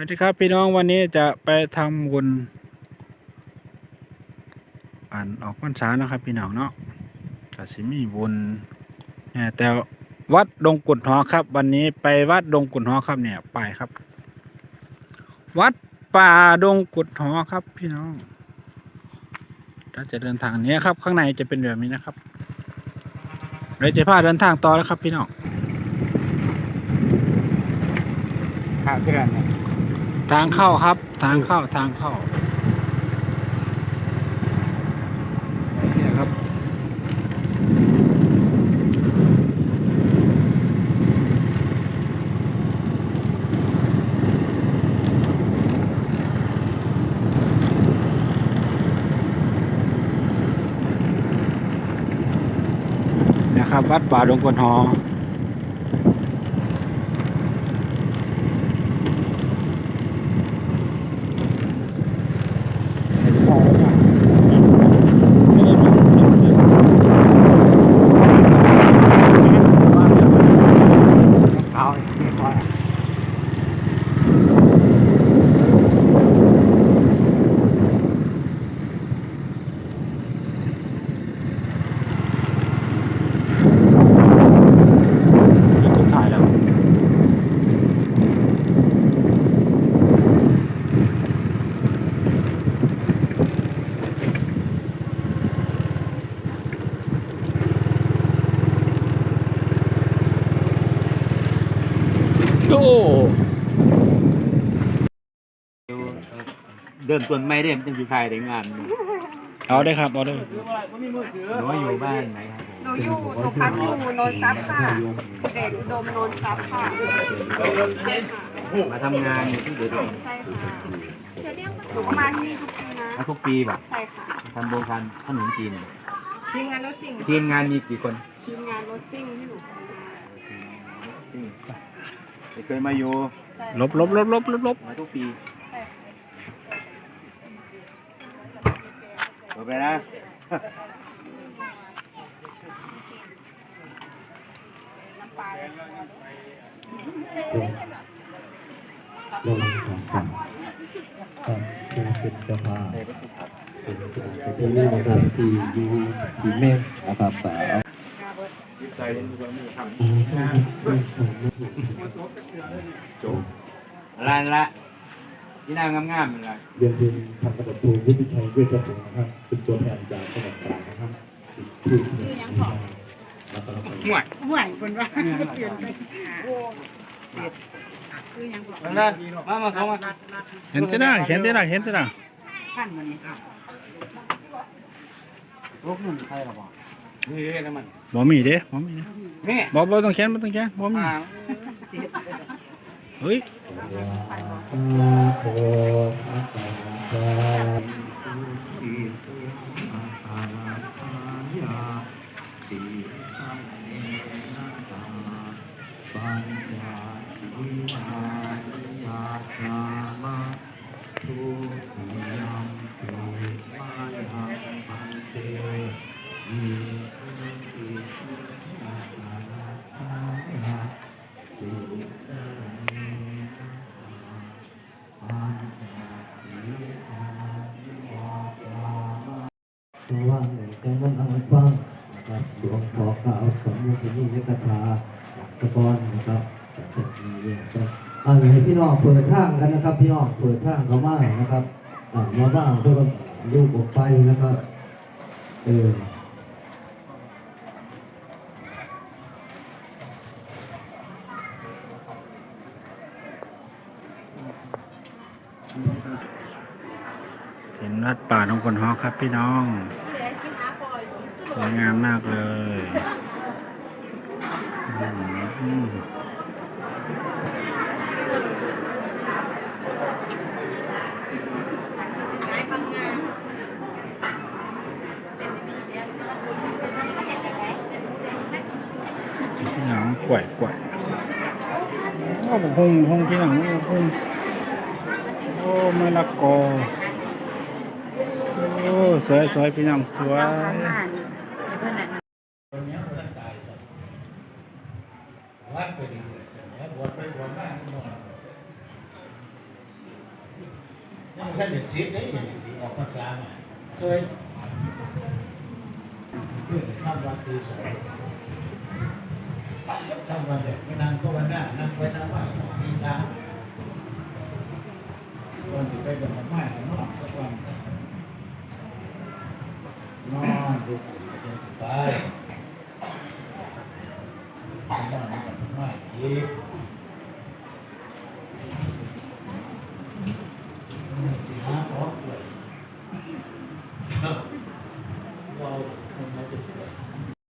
วัสดีครับพี่น้องวันนี้จะไปทำบุญอ่านออกพรรษานะครับ พี่น้องเนาะก็สิมีบุญเนี่ยแต่วัดดงกุดหอครับ วันนี้ไปวัดดงกุดหอครับเนี่ยไปครับ วัดป่าดงกุดหอครับ พี่น้องเราจะเดินทางนี้ครับ ข้างในจะเป็นแบบนี้นะครับเราจะพาเดินทางต่อแล้วครับ พี่น้องข้าวที่ร้านเนี่ย ทางเข้าครับ ทางเข้าทางเข้าเนี่ยครับ นะครับ วัดป่าดงกวนหอ เอาไม่พอ สุดท้ายแล้ว โอ้ เดินต้นไม้ได้มันเป็นสีไทยได้งานเอาได้ครับเอาได้หนูอยู่บ้านไหนครับหนูอยู่หนูพักอยู่โนนทรัพย์ค่ะเดชอุดมโนนทรัพย์ค่ะมาทำงานอยู่ที่เดือดร้อนใช่ค่ะหนูก็มาที่นี่ทุกปีนะมาทุกปีแบบใช่ค่ะทำโบราณขนมจีนทีมงานรถสิ่งทีมงานมีกี่คนทีมงานรถซิ่งที่หนูทำงานไม่เคยมาอยู่ใช่ลบลบลบลบลบลบมาทุกปี ใช่จบไปนะน้ำปลาลงสองฝั่งครับคือเป็นเจ้าภาพเป็นผู้จัดเจ้าหน้านะครับที่อยู่ที่แม่นะครับสาวใจเล่นดูว่ามือทอืมช่วยช่วยผมำจบร้านละที่นางงามๆเป็นไรเรียนเป็นพันตำรวจโทวุฒิชัยเวชพงศ์นะครับเป็น ตัวแทนจากจังหวัดตราดนะครับผู้ที่ยังขอแล้วก็ห่วยห่วยคนว่าเปลี่ยนไปคือยังบอกนั่นมามาสองมาเห็นที่ไหนเห็นที่ไหนเห็นที่ไหนขั้นวันนี้ค่ะลูกนุ่นใครหรอบอกนี่เรียกน้ำมันบ่มีเด้บ่มีเด้นี่บ่บ่ต้องเขียนบ่ต้องเขียนบ่มีอ่าเฮ้ย ว่างในใจมันเอาฟังนะครับหลวงพ่อกล่าวสมุสลิมในคาถาตะกอนนะครับจะมีเรื่องก็อ่าให้พี่น้องเปิดทางกันนะครับ พี่น้องเปิดทางเขามานะครับอ่ามาบ้างเพื่อลูกออกไปนะครับเออเห็นวัดป่าดงกวนหอครับพี่น้อง วยงามมากเลยอืมพี่น้องกวยกล้วยโอ้ผมคงคงพี่หน้องคงโอ้มะละกอโอ้สวยสวยพี่น้องสวย วัดไปดีเลยบวชไปบวชมายังแค่เด็กชิดได้ยังดีออกพรรษามาสวยเพื่อนข้ามวันทีสวยข้ามวันเด็กไม่นั่งก็วันหน้านั่งไปนั่งมาทีสามวันที่ไปกับมันไม่กันนอนสักวันน อนดูปุ๋ยจนสุดท้ายนอนกับมันไม่อีก